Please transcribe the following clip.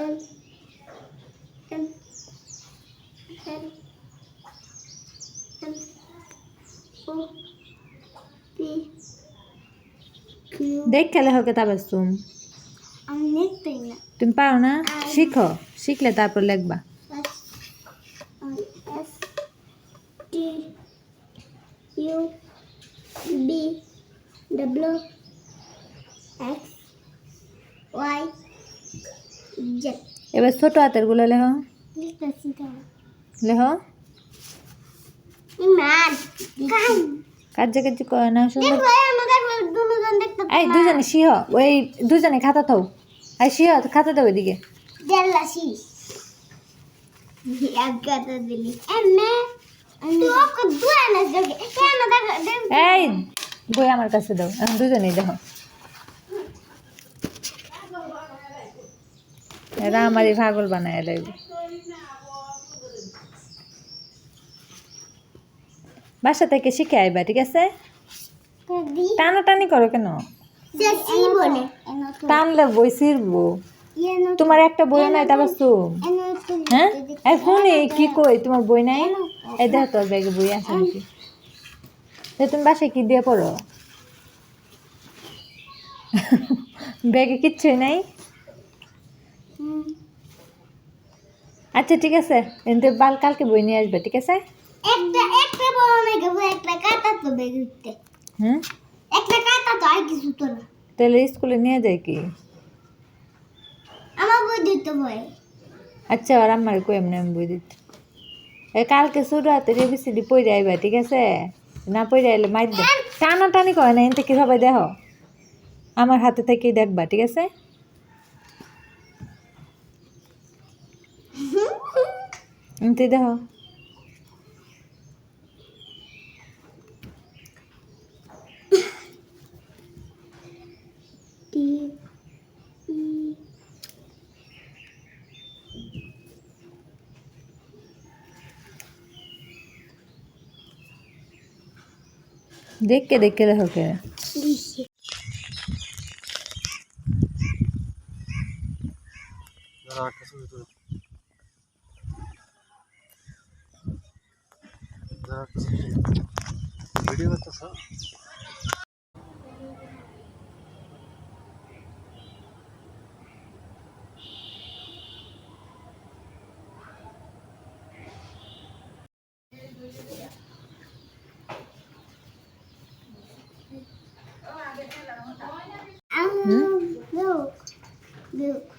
O P Q দেখ তাবাসুম আমি লিখতেই না। তুমি পারো না? শিখো। শিখলে তারপর লিখবা। S T U B W X এবার ছোট হাতেরগুলো লেহ। লেহ। কাজ কাজ করে না সুন্দর। এই দুজনে শিহ ওই দুজনে খাতা থাও। এই শিহ খাতা দাও এদিকে এই বই আমার কাছে দাও। দুজনেই দেখো। এরা আমারই পাগল বানায় লাগবে বাসা থেকে শিখে আইবা ঠিক আছে? টানাটানি করো কেন? টানলে বই ছিড়বো তোমার একটা বই নাই তারপর সুম তো হ্যাঁ? এই ফোনে কি কই? তোমার বই নাই? এই দেখো তোর ব্যাগে বই আছে নাকি? তো তুমি বাসায় কি দিয়ে পড়ো? ব্যাগে কিচ্ছুই নাই? আচ্ছা ঠিক আছে। এনতে বাল কালকে বই নিয়ে আসবে ঠিক আছে? একটা একটা বড় না গেব একটা কাটা তো বেগুতে হুম? একটা কাটা তো আর কিছু তো না। তাহলে স্কুলে নিয়ে যায় কি? আমার বই দিতে বই। আচ্ছা আর আমার কই এমনি আমি বই দিতে? এই কালকে শুরু হাতে এবিসিডি পড়ে আইবা ঠিক আছে? না পড়ে আইলে মাইর দে। টানা টানি করে না এনতে কি সবাই দেখো আমার হাতে থেকেই দেখবা ঠিক আছে? এনতে দেখো টি ই দেখকে দেখকে দেখো কে ভিডিও করতেছ Um, look, look.